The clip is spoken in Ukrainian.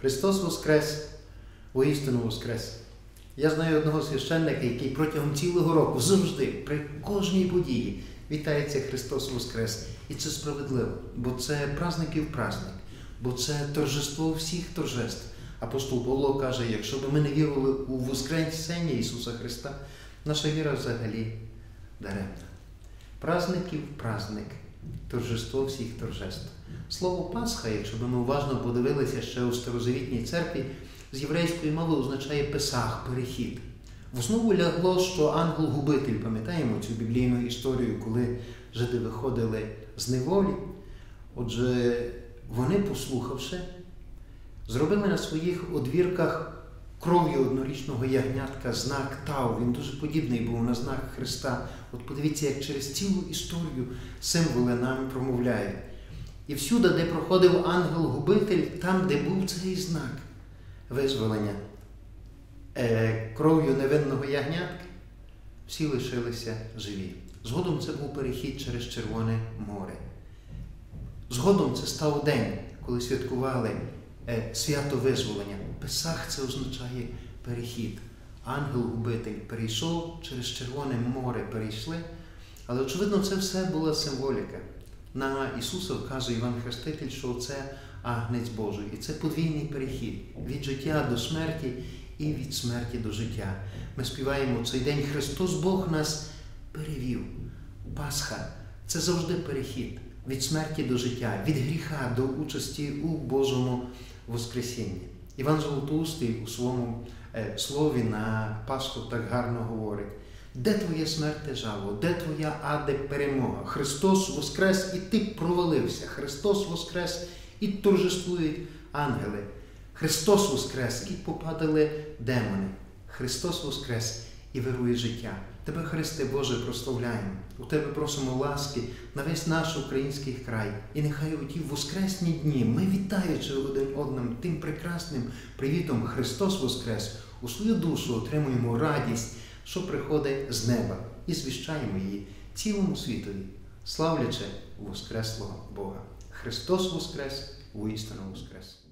Христос Воскрес, воістину Воскрес. Я знаю одного священника, який протягом цілого року завжди, при кожній події, вітається Христос Воскрес. І це справедливо, бо це праздників праздник, бо це торжество всіх торжеств. Апостол Павло каже, якщо б ми не вірили у Воскресення Ісуса Христа, наша віра взагалі даремна. Праздників праздник, торжество всіх торжеств. Слово Пасха, якщо б ми уважно подивилися ще у старозавітній церкві, з єврейської мови означає Песах, перехід. В основу лягло, що ангел-губитель, пам'ятаємо цю біблійну історію, коли жиди виходили з неволі. Отже, вони, послухавши, зробили на своїх одвірках кров'ю однорічного ягнятка знак Тау. Він дуже подібний був на знак Христа. От подивіться, як через цілу історію символи нам промовляють. І всюди, де проходив ангел-губитель, там, де був цей знак визволення е, кров'ю невинного ягнятка, всі лишилися живі. Згодом це був перехід через Червоне море. Згодом це став день, коли святкували е, свято визволення. Песах це означає перехід. Ангел-губитель перейшов через Червоне море, перейшли. Але, очевидно, це все була символіка. На Ісуса вказує Іван Хреститель, що це агнець Божий. І це подвійний перехід від життя до смерті і від смерті до життя. Ми співаємо цей день Христос Бог нас перевів. Пасха це завжди перехід від смерті до життя, від гріха до участі у Божому Воскресінні. Іван Золотоустий у своєму е, слові на Пасху так гарно говорить. Де твоє смерте жало, де твоя аде перемога? Христос Воскрес, і ти провалився. Христос Воскрес і торжествують ангели. Христос Воскрес і попадали демони. Христос Воскрес і вирує життя. Тебе, Христе Боже, прославляємо. У Тебе просимо ласки на весь наш український край. І нехай у ті воскресні дні ми, вітаючи один одним тим прекрасним привітом Христос Воскрес, у свою душу отримуємо радість, що приходить з неба, і звіщаємо її цілому світові, славлячи Воскреслого Бога. Христос Воскрес, воістину Воскрес!